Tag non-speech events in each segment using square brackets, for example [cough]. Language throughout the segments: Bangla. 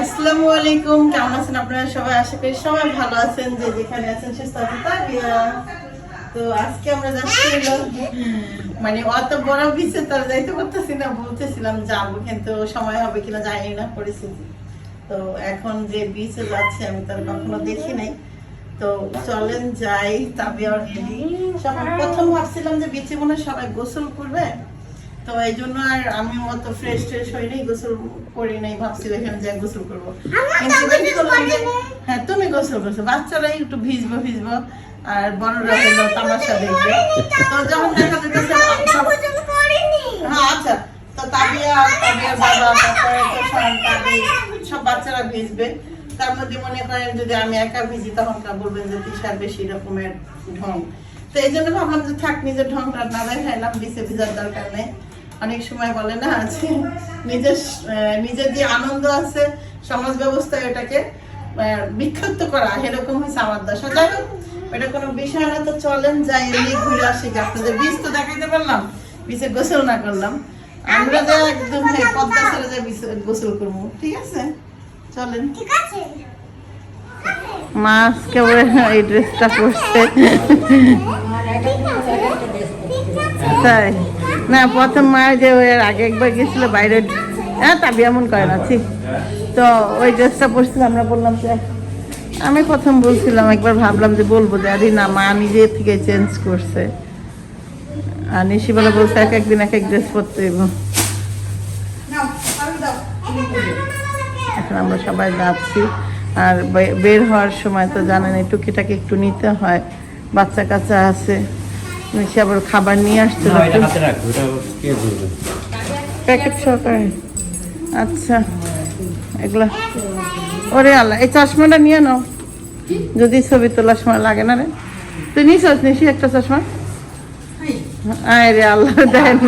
আসসালামু আলাইকুম, কেমন আছেন আপনারা সবাই? আশা করি সবাই ভালো আছেন, যে যেখানে আছেন সুস্থ তো আজকে আমরা যাচ্ছি মানে অত বড় বিচে তার যাইতে পারতেছি না, বলতেছিলাম যাব, কিন্তু সময় হবে কিনা জানি না পরিস্থিতি তো এখন যে বিচে যাচ্ছি, আমি তার কখনো দেখি নাই। তো চলেন যাই, তাবিয়া রেডি সকাল প্রথম ভাবছিলাম যে বিচে মনে সবাই গোসল করবে। তো এই জন্য আর আমি অত ফ্রেশ ট্রেশ হই নাই গোসল করি নাই এখানে যাই গোসল করব। যে, হ্যাঁ তুমি গোসল করছ বাচ্চারাই একটু ভিজবো ভিজবো আর বড়রা হলো তামাশা দেখবে। তো যখন দেখা যেতেছে হ্যাঁ আচ্ছা। তো তাবিয়া তাবিয়ার বাবা তারপরে তোষান, তাবি, সব বাচ্চারা ভিজবে। তার মধ্যে মনে করেন যদি আমি একা ভিজি তখন বলবেন যে তিসার বেশি রকমের ঢং। তো এই জন্য ভাবলাম যে থাক নিজের ঢংটা না দেখাইলাম বিছে ভিজার দরকার নেই। অনেক সময় বলে না আছে নিজের আহ, নিজের যে আনন্দ আছে সমাজ ব্যবস্থায় এটাকে বিক্ষিপ্ত করা এরকম হয়েছে আমার দশা। যাই হোক এটা কোনো বিষয় না তো চলেন যাই এমনি ঘুরে আসি। আপনাদের বীজ তো দেখাইতে পারলাম বীজে গোসল না করলাম। আমরা যে একদম হ্যাঁ, পদ্মা ছেড়ে যে বীজে গোসল করব ঠিক আছে? চলেন। ঠিক আছে। মা মাস্কে এই ড্রেসটা পরছে তাই। না, প্রথম মা যে ওই আগে একবার গেছিল বাইরে। হ্যাঁ তাবি এমন করে না তো ওই ড্রেসটা পরছিল আমরা বললাম যে, আমি প্রথম বলছিলাম, একবার ভাবলাম যে বলব যে, আরে না, মা নিজে থেকে চেঞ্জ করছে। আর নিশিবেলা বলছে, এক একদিন এক এক ড্রেস পরতে এখন আমরা সবাই যাচ্ছি। আর বের হওয়ার সময় তো জানেন, এই টুকিটাকে একটু নিতে হয়। বাচ্চা কাচ্চা আছে। সে আবার খাবার নিয়ে ধরবে? প্যাকেট সহকারে। আচ্ছা এগুলা। ওরে আল্লাহ এই চশমাটা নিয়ে নাও। যদি ছবি তোলার সময় লাগে না রে। তুই নিস নিসি একটা চশমা? আয় রে আল্লাহ দেন।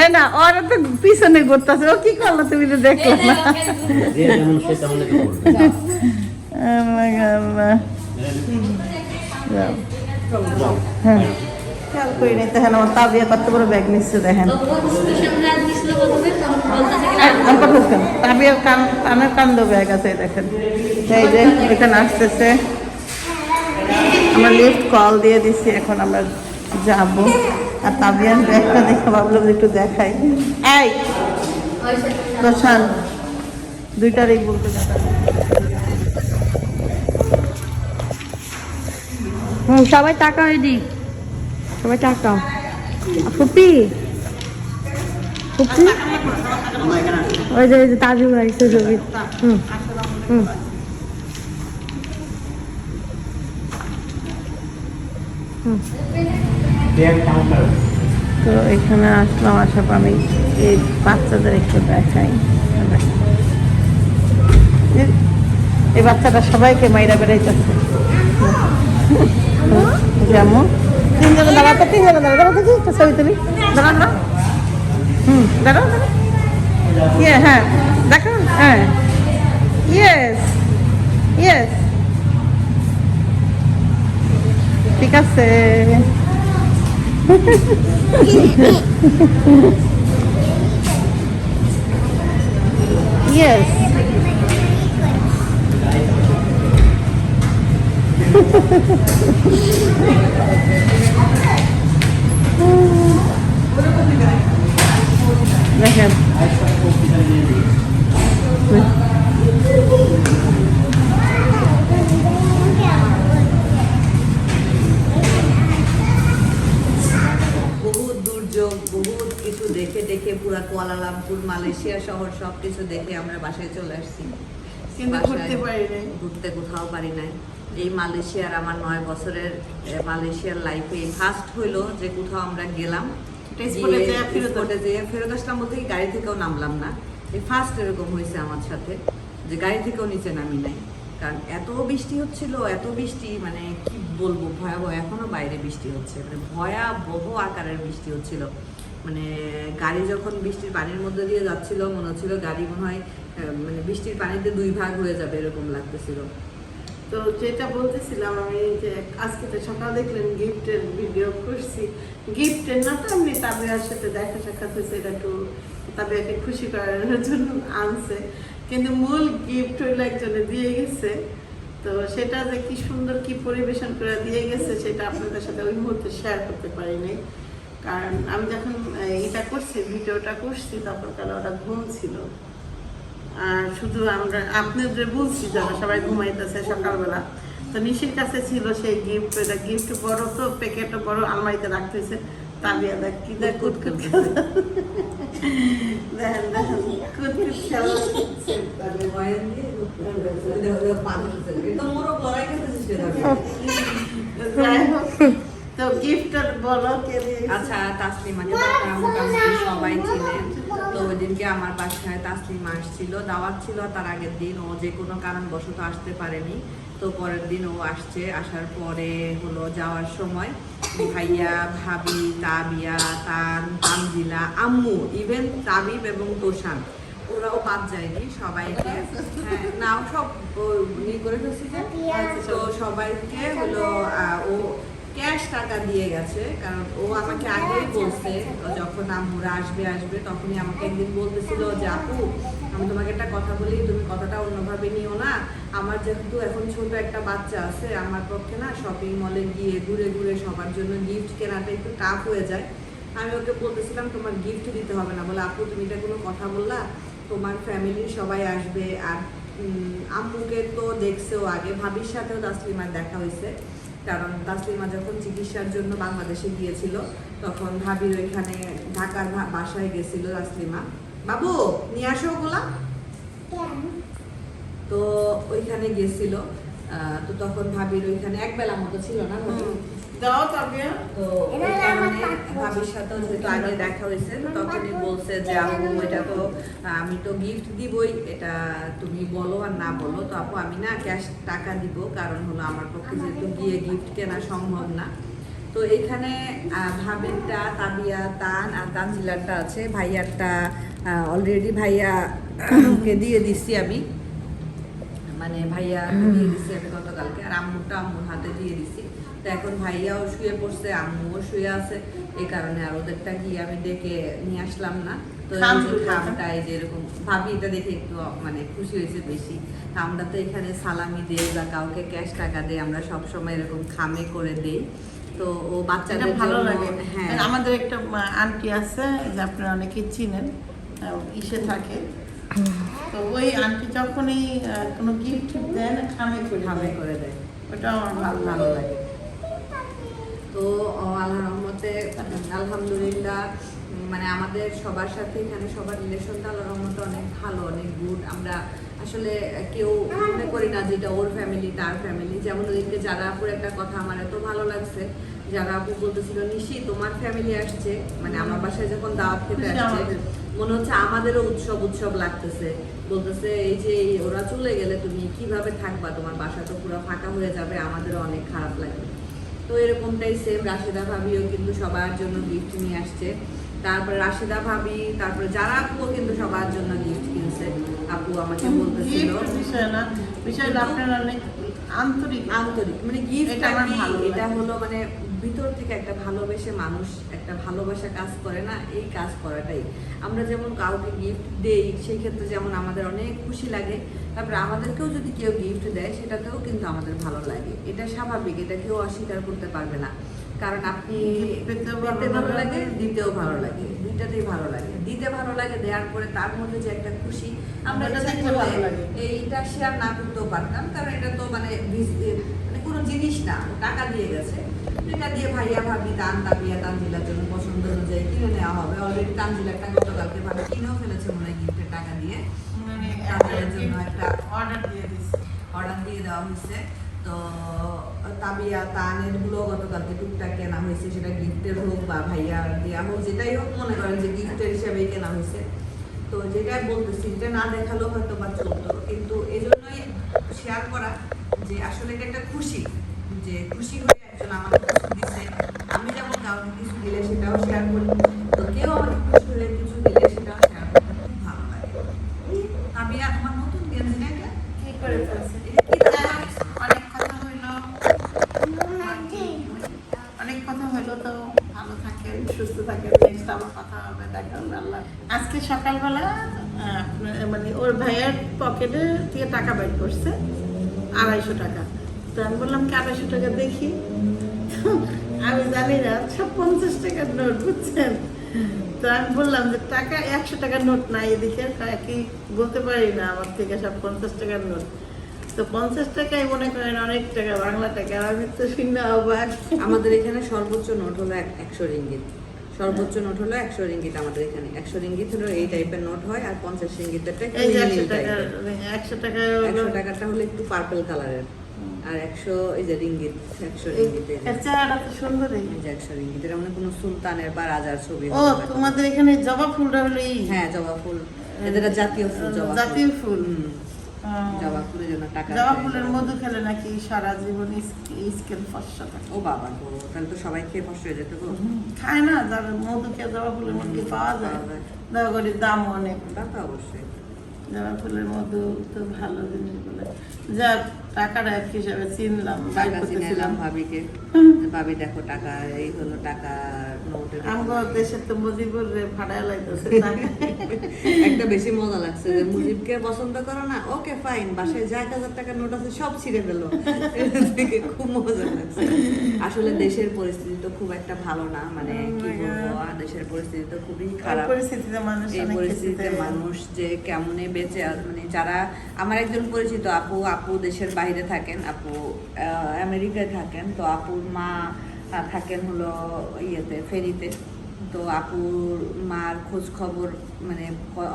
এ না ওরা তো পিছনে ঘুরতেছে। ও কি করল তুমি তো দেখল না। আল্লাহ, আল্লাহ। হ্যাঁ আমার কত বড় ব্যাগ নিচ্ছে দেখেন তাবিয়ার ব্যাগ আছে দেখেন আসতেছে আমরা লিফট কল দিয়ে দিছি এখন আমরা যাব আর তাবিয়ার ব্যাগটা দেখে ভাবলাম একটু দেখাই এই প্রশান দুইটারই বলতে দেখা হুম, সবাই টাকা এদিক। সবাই টাকা ফুপি? ফুপি? ওই যে ওই যে তাজু সে ছবি হুম হুম। তো এখানে আসলাম আসার পর আমি এই বাচ্চাদের একটু দেখাই। এই বাচ্চাটা সবাইকে মাইরা বেড়াইতেছে। যেমন তিনজনে দাঁড়াতে তিনজনে দাঁড়া কি একটা ছবি তুলি। দাঁড়া দাঁড়া। হুম, দাঁড়াও দাঁড়া ইয়ে হ্যাঁ দেখো হ্যাঁ। Yes yes. ঠিক আছে। Yes. দেখেন বহুত দুর্যোগ বহুত কিছু দেখে দেখে পুরা কুয়ালালামপুর মালয়েশিয়া শহর সব কিছু দেখে আমরা বাসায় চলে আসছি কিন্তু ঘুরতে পারি নাই। ঘুরতে কোথাও পারি নাই এই মালয়েশিয়ার আমার নয় বছরের মালয়েশিয়ার লাইফে ফার্স্ট হইল যে কোথাও আমরা গেলাম। যেয়ে ফেরত আসলাম। বলতে গাড়ি থেকেও নামলাম না। এই ফার্স্ট এরকম হয়েছে আমার সাথে যে গাড়ি থেকেও নিচে নামি নাই। কারণ এত বৃষ্টি হচ্ছিল এত বৃষ্টি মানে কি বলব ভয়াবহ এখনও বাইরে বৃষ্টি হচ্ছে। মানে ভয়াবহ আকারের বৃষ্টি হচ্ছিল। মানে গাড়ি যখন বৃষ্টির পানির মধ্যে দিয়ে যাচ্ছিল মনে হচ্ছিল গাড়ি মনে হয় মানে বৃষ্টির পানিতে দুই ভাগ হয়ে যাবে এরকম লাগতেছিল। তো যেটা বলতেছিলাম আমি যে আজকে তো সকাল দেখলেন গিফটের ভিডিও করছি। গিফটের না তো এমনি তাবিয়ার সাথে দেখা সাক্ষাৎ হয়েছে, এটা একটু তাবিয়াকে খুশি করার জন্য আনছে। কিন্তু মূল গিফট হইল একজনে দিয়ে গেছে। তো সেটা যে কি সুন্দর, কি পরিবেশন করে দিয়ে গেছে, সেটা আপনাদের সাথে ওই মুহূর্তে শেয়ার করতে পারিনি কারণ আমি যখন এটা করছি, ভিডিওটা করছি তখন কালে ওটা ঘুম ছিল। শুধু আমরা আপনাদের বলছি যারা সবাই ঘুমাইতেছে সকালবেলা তো নিশির কাছে ছিল সেই গিফট ওটা গিফট বড় তো প্যাকেটও বড় আলমারিতে রাখতেছে তাবিয়া দেখ কি দেখ কুটকুট খেলা। দেখেন দেখেন কুটকুট খেলা। যাই হোক। তো গিফটটা বলো আচ্ছা তাসলিমাকে মোটামুটি সবাই ছিলেন তো ওই দিনকে আমার বাসায় তাসলিমা আসছিল দাওয়াত ছিল তার আগের দিন ও যে কোনো কারণবশত আসতে পারেনি তো পরের দিন ও আসছে আসার পরে হলো যাওয়ার সময় ভাইয়া ভাবি তাবিয়া তান তানজিলা আম্মু ইভেন তাবিব এবং তোষান ওরাও বাদ যায়নি সবাইকে হ্যাঁ, নাও সব ইয়ে করে ফেলছি যে তো সবাইকে হলো আহ, ও ক্যাশ টাকা দিয়ে গেছে, কারণ ও আমাকে আগেই বলছে যখন আম্মুরা আসবে আসবে, তখনই আমাকে একদিন বলতেছিল যে, আপু, আমি তোমাকে একটা কথা বলি, তুমি কথাটা অন্যভাবে নিও না। আমার যেহেতু এখন ছোট একটা বাচ্চা আছে, আমার পক্ষে না শপিং মলে গিয়ে ঘুরে ঘুরে সবার জন্য গিফট কেনাটা একটু টাফ হয়ে যায়। আমি ওকে বলতেছিলাম, তোমার গিফট দিতে হবে না। বলে, আপু, তুমি এটা কোনো কথা বললা? তোমার ফ্যামিলির সবাই আসবে। আর আম্মুকে তো দেখছেও আগে, ভাবির সাথেও তাসলিমার দেখা হয়েছে। কারণ তাসলিমা যখন চিকিৎসার জন্য বাংলাদেশে গিয়েছিল তখন ভাবির ওইখানে ঢাকার বাসায় গেছিল তাসলিমা বাবু নিয়ে আসো ওগুলা তো ওইখানে গেছিল আহ, তো তখন ভাবির ওইখানে এক বেলা মতো ছিল না? হুম। দাও তাবিয়া তো ভাবির সাথেও যেহেতু আগে দেখা হয়েছে তখনই বলছে যে আপু এটা তো আমি তো গিফট দিবই এটা তুমি বলো আর না বলো। তো আপু আমি না ক্যাশ টাকা দিব কারণ হলো আমার পক্ষে যেহেতু গিয়ে গিফট কেনা সম্ভব না। তো এখানে আহ, ভাবিরটা তাবিয়া তান আর তানজিলারটা আছে। ভাইয়ারটা অলরেডি ভাইয়াকে দিয়ে দিচ্ছি আমি। মানে ভাইয়া দিয়ে দিছি আমি গতকালকে আর আম্মুরটা আম্মুর হাতে দিয়ে দিছি। তো এখন ভাইয়াও শুয়ে পড়ছে আম্মুও শুয়ে আছে। এই কারণে আর ওদেরটা গিয়ে আমি ডেকে নিয়ে আসলাম না। তো এই খাম যে দুটো। খামটা এই যে এরকম ভাবি এটা দেখে একটু মানে খুশি হয়েছে বেশি। আমরা তো এখানে সালামি দেই বা কাউকে ক্যাশ টাকা দেই আমরা সব সময় এরকম খামে করে দেই। তো ও বাচ্চাদের ভালো লাগে। হ্যাঁ। আমাদের একটা আন্টি আছে যে আপনারা অনেকে চিনেন ইসে থাকে। তো ওই আন্টি যখনই কোনো গিফট দেন খামে করে খামে করে দেয়। ওটা আমার ভালো ভালো লাগে। তো ও, আল্লাহর রহমতে আলহামদুলিল্লাহ মানে আমাদের সবার সাথে এখানে সবার রিলেশনটা আল্লাহর রহমতে অনেক ভালো অনেক গুড আমরা আসলে কেউ মনে করি না যেটা ওর ফ্যামিলি তার ফ্যামিলি যেমন ওদিনকে যারা আপুর একটা কথা আমার এত ভালো লাগছে। যারা আপু বলতেছিল নিশি তোমার ফ্যামিলি আসছে। মানে আমার বাসায় যখন দাওয়াত খেতে আসছে মনে হচ্ছে আমাদেরও উৎসব উৎসব লাগতেছে। বলতেছে এই যে ওরা চলে গেলে তুমি কীভাবে থাকবা? তোমার বাসা তো পুরো ফাঁকা হয়ে যাবে আমাদেরও অনেক খারাপ লাগবে। তো এরকমটাই সেম রাশেদা ভাবিও কিন্তু সবার জন্য গিফট নিয়ে আসছে। তারপরে রাশেদা ভাবি তারপরে যারা আপুও কিন্তু সবার জন্য গিফট কিনছে। আপু আমাকে বলতেছিল। বিষয় না বিষয় হলো আপনারা অনেক আন্তরিক। আন্তরিক। মানে গিফট আমার ভালো এটা হলো মানে ভিতর থেকে একটা ভালোবেসে মানুষ একটা ভালোবাসা কাজ করে না এই কাজ করাটাই। আমরা যেমন কাউকে গিফট দেই সেই ক্ষেত্রে যেমন আমাদের অনেক খুশি লাগে তারপরে আমাদেরকেও যদি কেউ গিফট দেয় সেটাতেও কিন্তু আমাদের ভালো লাগে। এটা স্বাভাবিক এটা কেউ অস্বীকার করতে পারবে না। কারণ আপনি পেতে ভালো লাগে, দিতেও ভালো লাগে দুইটাতেই ভালো লাগে। দিতে ভালো লাগে দেওয়ার পরে তার মধ্যে যে একটা খুশি আমরা। এইটা শেয়ার না করতেও পারতাম কারণ এটা তো মানে মানে কোনো জিনিস না টাকা দিয়ে গেছে। এটা দিয়ে ভাইয়া ভাবি দান তাবিয়া তানজিলার জন্য পছন্দ অনুযায়ী কিনে নেওয়া হবে। অলরেডি তানজিলারটা গতকালকে ভাবি কিনেও ফেলেছে মনে হয় গিফটের টাকা দিয়ে। মানে তাদের জন্য একটা অর্ডার দিয়ে দিচ্ছি অর্ডার দিয়ে দেওয়া হয়েছে। তো তাবিয়া তানেরগুলো গতকালকে টুকটাক কেনা হয়েছে সেটা গিফটের হোক বা ভাইয়া দেওয়া হোক যেটাই হোক মনে করেন যে গিফটের হিসাবেই কেনা হয়েছে। তো যেটা বলতেছি যেটা না দেখালেও হয়তো বা চলতো। কিন্তু এই জন্যই শেয়ার করা যে আসলে এটা একটা খুশি যে খুশি হয়ে একজন আমাকে কিছু দিছে আমি যেমন কাউকে কিছু দিলে সেটাও শেয়ার করি তো কেউ আমাকে খুশি হলে কিছু দিলে সেটাও শেয়ার করতে খুব ভালো লাগে তাবিয়া তোমার নতুন গেঞ্জি না এটা কি করে ফেলছে এটা কি দাম? অনেক কথা হইল অনেক কথা হইল তো ভালো থাকেন সুস্থ থাকেন নেক্সট আবার কথা হবে দেখা হবে আল্লাহ আজকে সকালবেলা আহ, আপনার- মানে ওর ভাইয়ের পকেটে থেকে টাকা বের করছে আড়াইশো টাকা তো আমি বললাম কি আড়াইশো টাকা দেখি তো আমি জানি না সব পঞ্চাশ টাকার নোট বুঝছেন তো আমি বললাম যে টাকা একশো টাকার নোট নাই এদিকে কি বলতে পারি না আমার থেকে সব পঞ্চাশ টাকার নোট। তো পঞ্চাশ টাকাই মনে করেন অনেক টাকা বাংলা টাকা আমি তো শূন্য অবাক। আমাদের এখানে সর্বোচ্চ নোট হলো একশো রিঙ্গিত। সর্বোচ্চ নোট হলো একশো রিঙ্গিত আমাদের এখানে। একশো রিঙ্গিত হলো এই টাইপের নোট হয় আর পঞ্চাশ একশো টাকার একশো টাকা একশো টাকাটা হলো একটু পার্পল কালারের আর একশো এই যে রিঙ্গিত একশো রিঙ্গিত একশো এর মানে কোনো সুলতানের বা রাজার ছবি ও তোমাদের এখানে জবা ফুলটা হলো এই। হ্যাঁ জবা ফুল। এদের জাতীয় ফুল জবা জাতীয় ফুল। জবা ফুলের জন্য টাকা জবা ফুলের মধু খেলে নাকি সারা জীবন স্কিন ফসা থাকে। ও বাবা গো তাহলে তো সবাই খেয়ে ফসল হয়ে যেত গো। খায় না যারা মধু খেয়ে জবা ফুলের মধ্যে পাওয়া যায় পাওয়া যায়। দয়া দাম অনেক। তা তো অবশ্যই। জবা ফুলের মধু তো ভালো জিনিস বলে। যা টাকাটা এক হিসাবে চিনলাম বাই টাকা চিনে করতেছিলাম ভাবিকে। [laughs] ভাবি দেখো টাকা এই হলো টাকা নোটের আমগো তো মুজিবুর রে ভাড়া লাইতেছে একটা বেশি মজা লাগছে যে মুজিবকে পছন্দ করো না ওকে ফাইন বাসায় যা এক হাজার টাকার নোট আছে সব ছিঁড়ে ফেলো। এটা খুব মজা লাগছে। আসলে দেশের পরিস্থিতি তো খুব একটা ভালো না মানে Oh কি বলব দেশের পরিস্থিতি তো খুবই খারাপ। পরিস্থিতিতে মানুষ এই পরিস্থিতিতে মানুষ যে কেমনে বেঁচে আছে মানে যারা আমার একজন পরিচিত আপু আপু দেশের বাইরে থাকেন আপু আমেরিকায় থাকেন তো আপুর মা থাকেন হলো ইয়েতে ফেরিতে। তো আপুর মার খোঁজ খবর মানে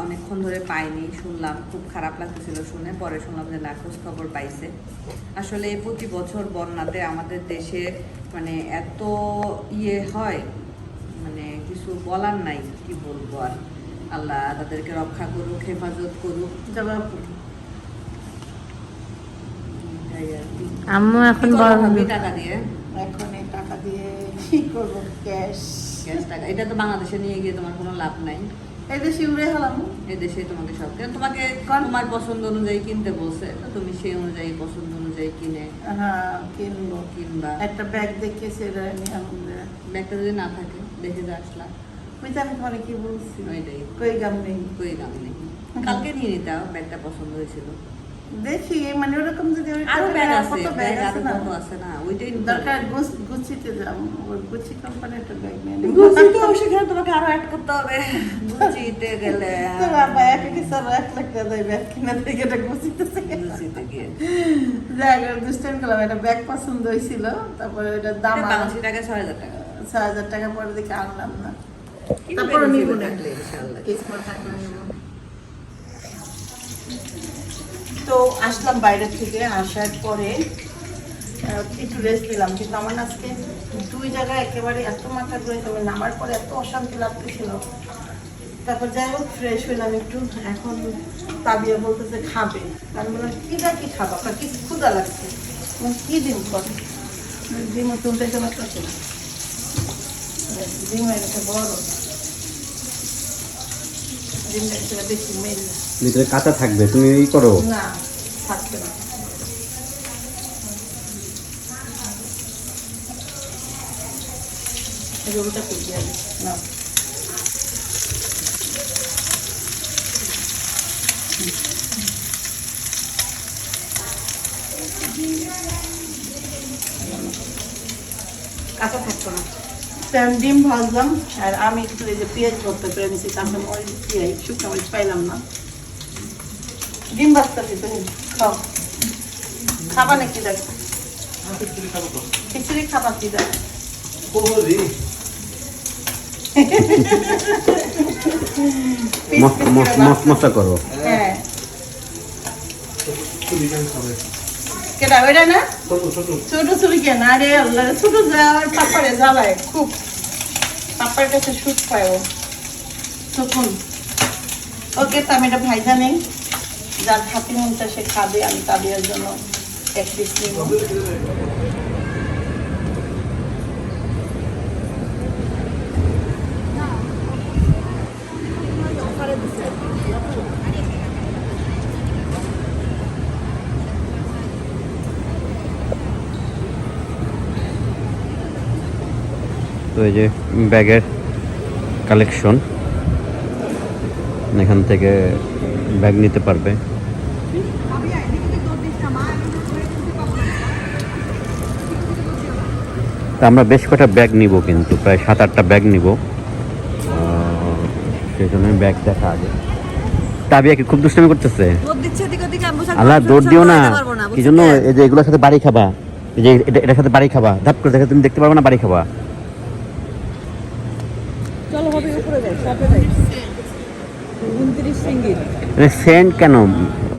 অনেকক্ষণ ধরে পাইনি শুনলাম খুব খারাপ লাগতেছিল শুনে পরে শুনলাম যে না খোঁজ খবর পাইছে। আসলে প্রতি বছর বন্যাতে আমাদের দেশে মানে এত ইয়ে হয় মানে কিছু বলার নাই কি বলব আর। আল্লাহ তাদেরকে রক্ষা করুক হেফাজত করুক। জবা ফুল এই আর কি। আম্মু এখন টাকা দিয়ে? এখন দিয়ে কি করব? ক্যাশ টাকা। এটা তো বাংলাদেশে নিয়ে গিয়ে তোমার কোনো লাভ নাই। এই দেশে উড়ে হলাম। এই দেশে তোমাকে সব কেন তোমাকে তোমার পছন্দ অনুযায়ী কিনতে বলছে। তো তুমি সেই অনুযায়ী পছন্দ অনুযায়ী কিনে হ্যাঁ কিনবো। কিনবা। একটা ব্যাগ দেখে সেটা নিয়ে ব্যাগটা যদি না থাকে দেখে যা আসলা। ওই আমি তোমার কি বলছি? ওইটাই। কই গাম নেই? কই দাম নেই। কালকে নিয়ে নিতে ব্যাগটা পছন্দ হয়েছিল। দেখি মানে ওরকম যদি আরও ব্যাগ আছে ব্যাগ আরও আছে না? কত আছে না ওইটাই দরকার। গুছ- গুছিতে যাম ওই গুচি কোম্পানির একটা ব্যাগ নিয়ে নিবো। তো সেখানে তোমাকে আরও অ্যাড করতে হবে। গুচিতে গেলে [laughs] তো বাবা এক কি স্যার এক লাখ টাকা দেয় ব্যাগ কিনা থেকে এটা গুছিতেছে গুচিতে গিয়ে। যাই হোক করলাম একটা ব্যাগ পছন্দ হয়েছিল তারপরে দাম এটা আরও বাংলাদেশি টাকা ছয় হাজার টাকা। ছয় হাজার টাকা পরে দেখে আনলাম না। তারপরে benefit না। কিসমত থাকলে নিবো। তো আসলাম বাইরের থেকে, আসার পরে একটু রেস্ট নিলাম। কিন্তু আমার আজকে দুই জায়গায় একেবারে এত মাথা ঘুরে তবে নামার পরে এত অশান্তি লাগতেছিল। তারপর যাই হোক ফ্রেশ হইলাম একটু। এখন তাবিয়া বলতেছে খাবে। আমি বললাম কি না কি খাব? আপনার কি ক্ষুদা লাগছে? কি ডিম কর? ডিম তুলতে তোমার কাছে ডিম গেছে বড়। ডিমটা একটু বেশি মেল ভিতরে কাঁচা থাকবে তুমি এই করো। না থাকবে কাঁচা থাকতো ডিম ভাজলাম আর আমি একটু এই যে পেঁয়াজ করতে পেরে নিছি কাঁচা মরিচ পেঁয়াজ শুকনো মরিচ পাইলাম না। ডিম ভাজতেছি তুমি খাও। খাবা নাকি দেখো? খিচুড়ি খাবা কি দেখো? মশলা করো হ্যাঁ। কেটা ওইটা না? ছোট ছুরি কেন? আরে আল্লাহ ছোট যাওয়ার পাপারে জ্বালায় খুব। পাপার কাছে সুখ পায় ও। তখন ওকে তো আমি এটা ভাইজা নেই। যার খাতি মনটা সে খাবে, আমি তাদের জন্য এক পিস নিব। তো এই যে ব্যাগের কালেকশন এখান থেকে ব্যাগ নিতে পারবে। তা আমরা বেশ কটা ব্যাগ নিব কিন্তু প্রায় সাত আটটা ব্যাগ নিব। সেই জন্য ব্যাগ দেখা আগে। তাবিয়া কি খুব দুষ্টামি করতেছে। আল্লাহ দৌড় দিও না। কি জন্য এই যে এগুলোর সাথে বাড়ি খাবা। এই যে এটার সাথে বাড়ি খাবা। ধাপ করে দেখে তুমি দেখতে পারবে না বাড়ি খাবা চলো হবে উপরে যাই শপে যাই উনত্রিশ সিঙ্গিল সেন্ট কেন?